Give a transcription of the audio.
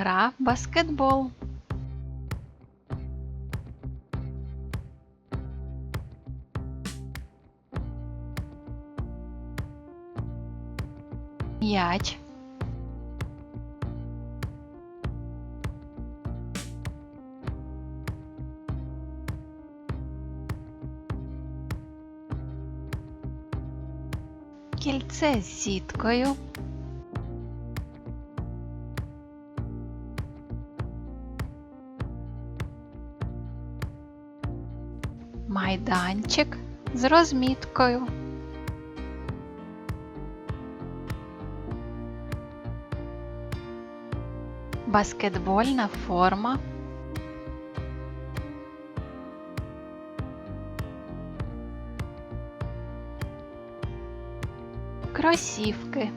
Гра баскетбол. М'яч. Кільце з сіткою. Майданчик з розміткою. Баскетбольна форма. Кросівки.